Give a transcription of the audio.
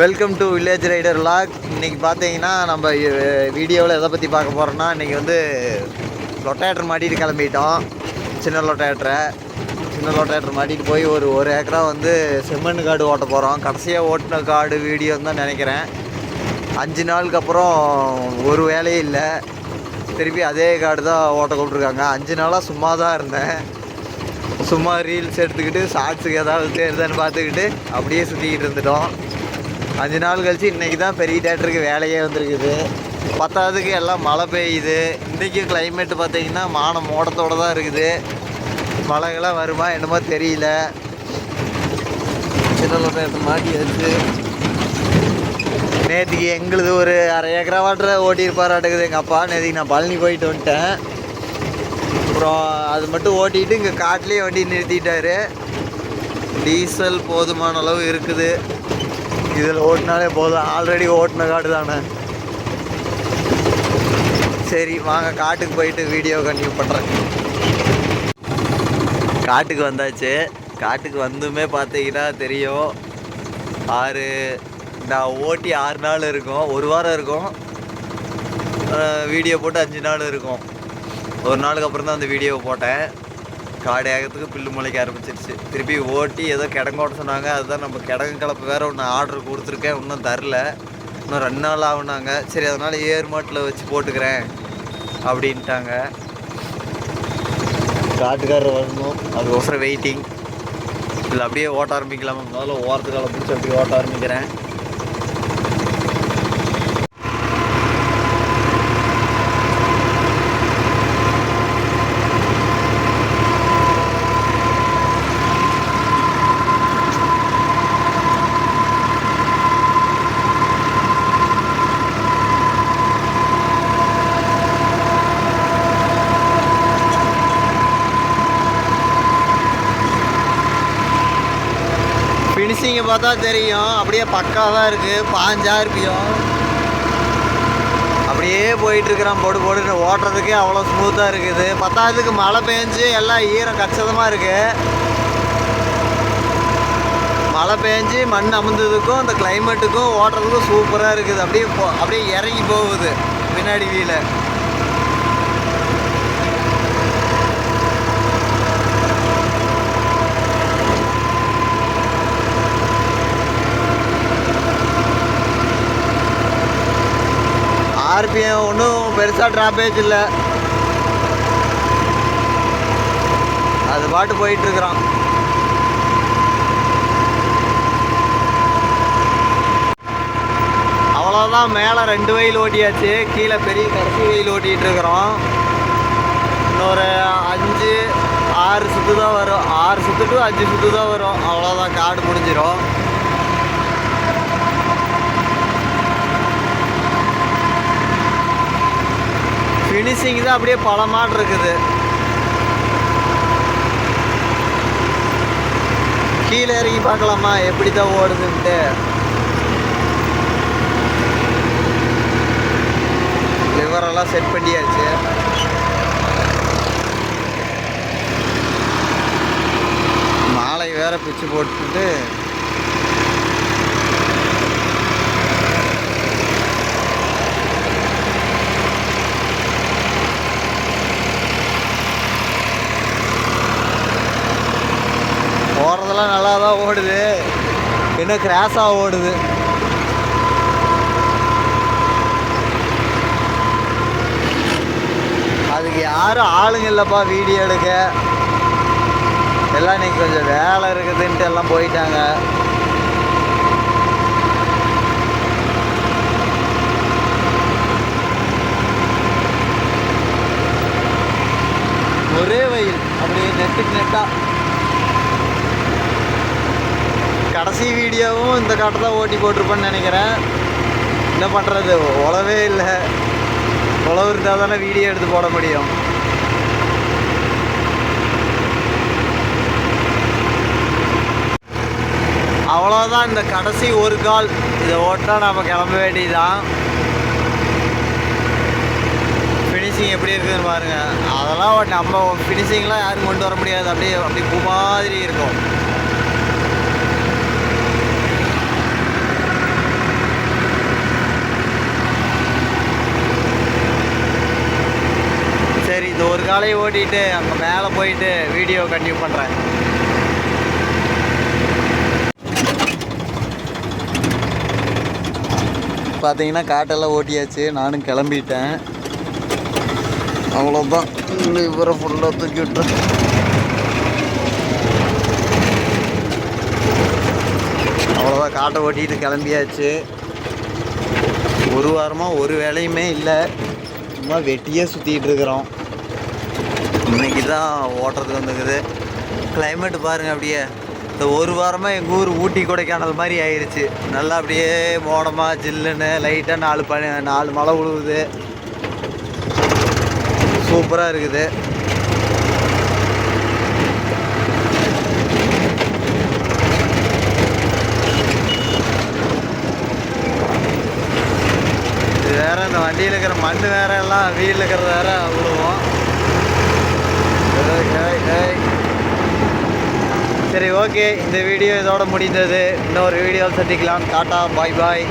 Welcome to village rider log இன்றைக்கி பார்த்தீங்கன்னா நம்ம வீடியோவில் எதை பற்றி பார்க்க போகிறோன்னா இன்றைக்கி வந்து லொட்டேட்டர் மாட்டிட்டு கிளம்பிட்டோம். சின்ன லொட்டேட்டரை. சின்ன லொட்டேட்டர் மாட்டிட்டு போய் ஒரு ஒரு ஏக்கரா வந்து செம்மண் காடு ஓட்ட போகிறோம் கடைசியாக ஓட்டின காடு வீடியோன்னு தான் நினைக்கிறேன். அஞ்சு நாளுக்கு அப்புறம் ஒரு வேலையே இல்லை. திருப்பி அதே காடு தான் ஓட்ட கூப்பிட்ருக்காங்க அஞ்சு நாளாக சும்மா தான் இருந்தேன். சும்மா ரீல்ஸ் எடுத்துக்கிட்டு ஷார்ட்ஸுக்கு ஏதாவது தேடுதான்னு பார்த்துக்கிட்டு அப்படியே சுற்றிக்கிட்டு இருந்துட்டோம். அஞ்சு நாள் கழிச்சு இன்றைக்கி தான் பெரிய தேட்டருக்கு வேலையே வந்திருக்குது. பத்தாவதுக்கு எல்லாம் மழை பெய்யுது. இன்றைக்கி கிளைமேட்டு பார்த்தீங்கன்னா மானம் மோடத்தோடு தான் இருக்குது. மழைகள்லாம் வருமா என்னமோ தெரியல. சின்ன மாட்டி மாட்டியாச்சு நேற்றுக்கு எங்களுது ஒரு அரை ஏக்கரா வாட்டரை ஓட்டியிருப்பாராட்டுக்குது எங்கள் அப்பா நேற்றுக்கு நான் பழனி போயிட்டு வந்துட்டேன். அப்புறம் அது மட்டும் ஓட்டிட்டு இங்கே காட்டிலேயே வண்டி நிறுத்திட்டாரு. டீசல் போதுமான அளவு இருக்குது. இதில் ஓட்டினாலே போதும். ஆல்ரெடி ஓட்டின காடு தானே. சரி வாங்க காட்டுக்கு போயிட்டு வீடியோ கண்டினியூ பண்ணுறேன் காட்டுக்கு வந்தாச்சு. காட்டுக்கு வந்துமே பார்த்தீங்கன்னா தெரியும். ஆறு நான் ஓட்டி ஆறு நாள் இருக்கும். ஒரு வாரம் இருக்கும். வீடியோ போட்டு அஞ்சு நாள் இருக்கும். ஒரு நாளுக்கு அப்புறம் தான் அந்த வீடியோவை போட்டேன். காடு ஏகத்துக்கு பில்லு முளைக்க ஆரம்பிச்சிருச்சு. திருப்பி ஓட்டி ஏதோ கிடங்கு ஓட்ட சொன்னாங்க. அதுதான் நம்ம கிடங்கு கலப்பு வேறு ஒன்று ஆர்டர் கொடுத்துருக்கேன். இன்னும் தரல. இன்னும் ரெண்டு நாள் ஆகுனாங்க. சரி அதனால் ஏர் மாட்டில் வச்சு போட்டுக்கிறேன் அப்படின்ட்டாங்க. காட்டுக்காரர் வரணும். அதுக்கோசரம் வெயிட்டிங் இல்லை அப்படியே ஓட்ட ஆரம்பிக்கலாமா? முதல்ல ஓரத்துக்கால பிடிச்சி அப்படியே ஓட்ட ஆரம்பிக்கிறேன். ஃபினிஷிங்கை பார்த்தா தெரியும். அப்படியே பக்காவாக தான் இருக்குது பாஞ்சாயிரப்பியும் அப்படியே போயிட்டு இருக்கிறான் போடு போடுன்னு ஓட்டுறதுக்கே அவ்வளோ ஸ்மூத்தாக இருக்குது. பத்தாவதுக்கு மழை பெஞ்சு எல்லாம் ஈரம் கச்சிதமாக இருக்குது மழை பெஞ்சு மண் அமுந்ததுக்கும் அந்த கிளைமேட்டுக்கும் ஓட்டுறதுக்கும் சூப்பராக இருக்குது. அப்படியே போ அப்படியே இறங்கி போகுது. பின்னாடி வீல. ஆர்பிஎம் ஒன்றும் பெருசாக ட்ராப்பேஜ் இல்லை. அது பாட்டு போயிட்டுருக்குறோம். அவ்வளோதான் மேலே ரெண்டு வயல் ஓட்டியாச்சு கீழே பெரிய கடைசி வயல் ஓட்டிகிட்டு இருக்கிறோம் இன்னொரு அஞ்சு ஆறு சுற்று தான் வரும். ஆறு சுற்று டு அஞ்சு சுற்று தான் வரும். அவ்வளோதான் காடு முடிஞ்சிடும் ஃபினிஷிங் தான் அப்படியே பழமாட்டு இருக்குது கீழே இறங்கி பார்க்கலாமா? எப்படி தான் ஓடுதுன்ட்டு. லிவரெல்லாம் செட் பண்ணியாச்சு. மாலை வேற பிச்சு போட்டுட்டு அதெல்லாம் நல்லா தான் ஓடுது இன்னும் கிராஸாக ஓடுது. அதுக்கு யாரும் ஆளுங்க இல்லைப்பா வீடியோ எடுக்க? எல்லாம் இன்னைக்கு கொஞ்சம் வேலை இருக்குதுன்ட்டு எல்லாம் போயிட்டாங்க. ஒரே வயல் அப்படியே நெட்டுக்கு நெட்டாக கடைசி வீடியோவும் இந்த காட்டை தான் ஓட்டி போட்டிருப்பேன்னு நினைக்கிறேன். என்ன பண்ணுறது உழவே இல்லை. உழவு இருந்தால் தானே வீடியோ எடுத்து போட முடியும். அவ்வளோதான் இந்த கடைசி ஒரு கால். இதை ஓட்டினா நம்ம கிளம்ப வேண்டியதுதான். ஃபினிஷிங் எப்படி இருக்குதுன்னு பாருங்கள் அதெல்லாம் நம்ம ஃபினிஷிங்லாம் யாரும் கொண்டு வர முடியாது. அப்படியே அப்படியே பூ மாதிரி இருக்கும். இந்த ஒரு காலையை ஓட்டிட்டு அங்கே மேலே போயிட்டு வீடியோ கண்டினியூ பண்ணுறேன் பார்த்தீங்கன்னா காட்டெல்லாம் ஓட்டியாச்சு. நானும் கிளம்பிட்டேன். அவ்வளோதான் இவரை ஃபுல்லாக தூக்கி விட்டு அவ்வளோதான் காட்டை ஓட்டிட்டு கிளம்பியாச்சு. ஒரு வாரமாக ஒரு வேலையுமே இல்லை. சும்மா வெட்டியே சுற்றிட்டு இருக்கிறோம். இன்னைக்கு தான் ஓட்டுறதுக்கு வந்துக்குது கிளைமேட் பாருங்க அப்படியே. இந்த ஒரு வாரமாக எங்கள் ஊர் ஊட்டி கொடைக்கானல் மாதிரி ஆயிடுச்சு நல்லா அப்படியே மோடமாக ஜில்லுன்னு லைட்டாக நாலு பனி நாலு மழை விழுவுது சூப்பராக இருக்குது. இது வேற இந்த வண்டியில் இருக்கிற மண் வேற எல்லாம் வீட்டில் இருக்கிறது வேற அவ்வளோ. சரி ஓகே. இந்த வீடியோ இதோட முடிந்தது. இன்னொரு வீடியோவில் சந்திக்கலாம். Tata bye bye.